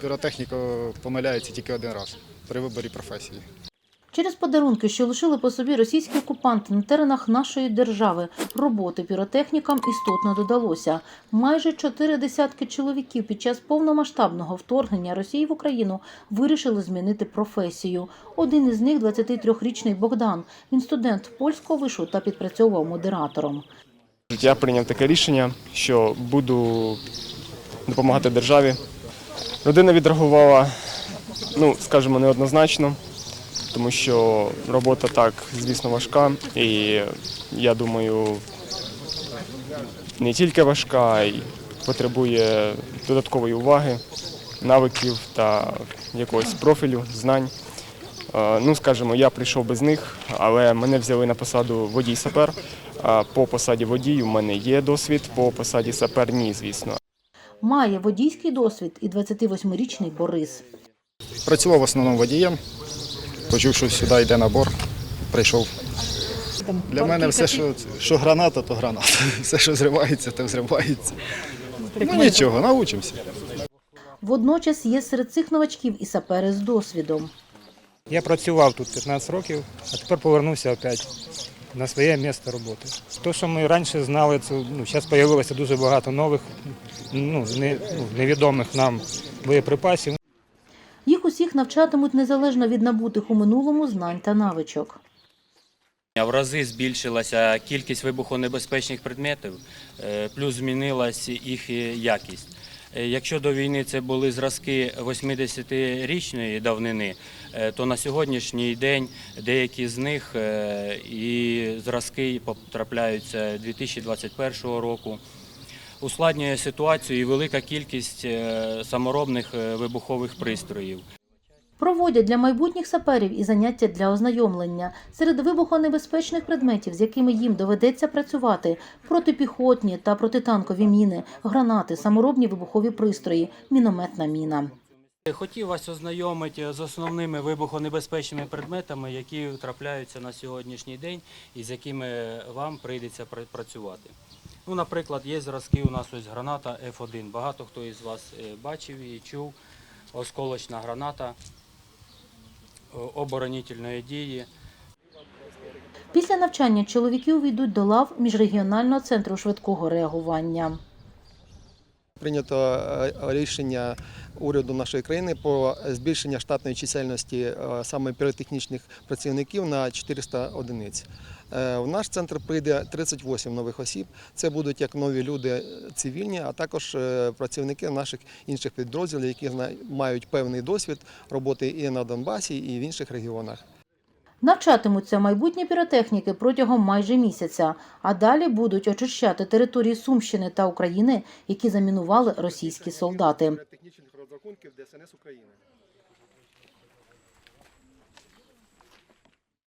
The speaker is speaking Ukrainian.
Піротехніка помиляється тільки один раз при виборі професії. Через подарунки, що лишили по собі російські окупанти на теренах нашої держави, роботи піротехнікам істотно додалося. Майже чотири десятки чоловіків під час повномасштабного вторгнення Росії в Україну вирішили змінити професію. Один із них – 23-річний Богдан. Він студент польського вишу та підпрацьовував модератором. Я прийняв таке рішення, що буду допомагати державі. Родина відреагувала, ну, скажімо, неоднозначно, тому що робота так, звісно, важка. І я думаю, не тільки важка, й потребує додаткової уваги, навиків та якогось профілю, знань. Е, Ну, скажімо, я прийшов без них, але мене взяли на посаду водій-сапер. По посаді водій у мене є досвід, по посаді сапер ні, звісно. Має водійський досвід і 28-річний Борис. Працював в основному водієм, почув, що сюди йде набор, прийшов. Для мене все, що, що граната, то граната. Все, що зривається, то зривається. Ну нічого, научимося. Водночас є серед цих новачків і сапери з досвідом. Я працював тут 15 років, а тепер повернувся опять на своє місце роботи. То, що ми раніше знали, це ну, зараз з'явилося дуже багато нових, ну, не, ну, невідомих нам боєприпасів. Їх усіх навчатимуть незалежно від набутих у минулому знань та навичок. В рази збільшилася кількість вибухонебезпечних предметів, е, плюс змінилась їх якість. Е, Якщо до війни це були зразки 80-річної давнини, е, то на сьогоднішній день деякі з них е, і зразки потрапляються 2021 року. Ускладнює ситуацію і велика кількість саморобних вибухових пристроїв. Проводять для майбутніх саперів і заняття для ознайомлення. Серед вибухонебезпечних предметів, з якими їм доведеться працювати, протипіхотні та протитанкові міни, гранати, саморобні вибухові пристрої, мінометна міна. Хотів вас ознайомити з основними вибухонебезпечними предметами, які трапляються на сьогоднішній день і з якими вам прийдеться працювати. Ну, наприклад, є зразки у нас ось граната F1. Багато хто із вас е, бачив і чув. Осколочна граната оборонительної дії. Після навчання чоловіків війдуть до лав міжрегіонального центру швидкого реагування. Прийнято е, рішення уряду нашої країни про збільшення штатної чисельності е, саме піротехнічних працівників на 400 одиниць. Е, В наш центр прийде 38 нових осіб. Це будуть як нові люди цивільні, а також працівники наших інших підрозділів, які мають певний досвід роботи і на Донбасі, і в інших регіонах. Навчатимуться майбутні піротехніки протягом майже місяця, а далі будуть очищати території Сумщини та України, які замінували російські солдати.